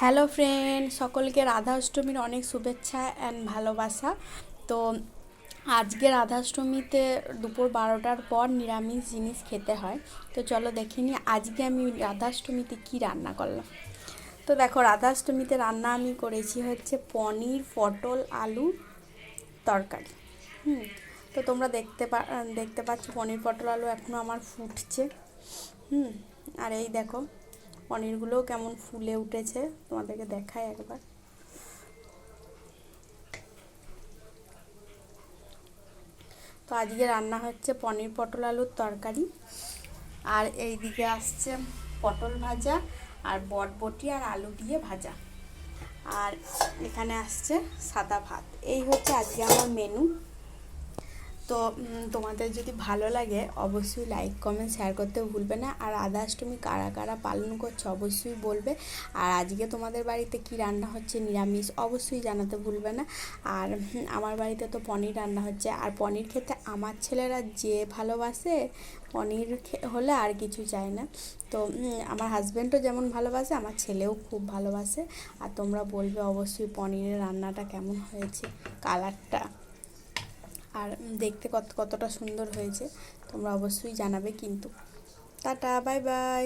Hello friend সকলকে রাধা অষ্টমীর অনেক শুভেচ্ছা অ্যান্ড ভালোবাসা। তো আজকে রাধাষ্টমীতে দুপুর বারোটার পর নিরামিষ জিনিস খেতে হয়। তো চলো দেখে নিই, আজকে আমি রাধাষ্টমীতে কী রান্না করলাম। তো দেখো, রাধাষ্টমীতে রান্না আমি করেছি হচ্ছে পনির, পটল, আলু, তরকারি। হুম, তো তোমরা দেখতে পা, দেখতে পাচ্ছ পনির, পটল, আলু এখনও আমার ফুটছে। হুম, আর এই দেখো পনিরগুলোও কেমন ফুলে উঠেছে, তোমাদেরকে দেখাই একবার। তো আজকে রান্না হচ্ছে পনির পটল আলুর তরকারি। আর এই দিকে আসছে পটল ভাজা আর বটবটি আর আলু দিয়ে ভাজা। আর এখানে আসছে সাদা ভাত। এই হচ্ছে আজকে আমার মেনু তো তোমাদের যদি ভালো লাগে, অবশ্যই লাইক কমেন্ট শেয়ার করতে ভুলবে না। আর রাধাষ্টমী কারা কারা পালন করছে, অবশ্যই বলবে। আর আজকে তোমাদের বাড়িতে কি রান্না হচ্ছে নিরামিষ, অবশ্যই জানাতে ভুলবে না। আর আমার বাড়িতে তো পনির রান্না হচ্ছে। আর পনির খেতে আমার ছেলেরা যে ভালোবাসে, পনির হলে আর কিছু চায় না। তো আমার হাজব্যান্ডও যেমন ভালোবাসে, আমার ছেলেও খুব ভালোবাসে। আর তোমরা বলবে অবশ্যই পনিরের রান্নাটা কেমন হয়েছে কালারটা আর দেখতে কত কতটা সুন্দর হয়েছে তোমরা অবশ্যই জানাবে কিন্তু। Tata bye bye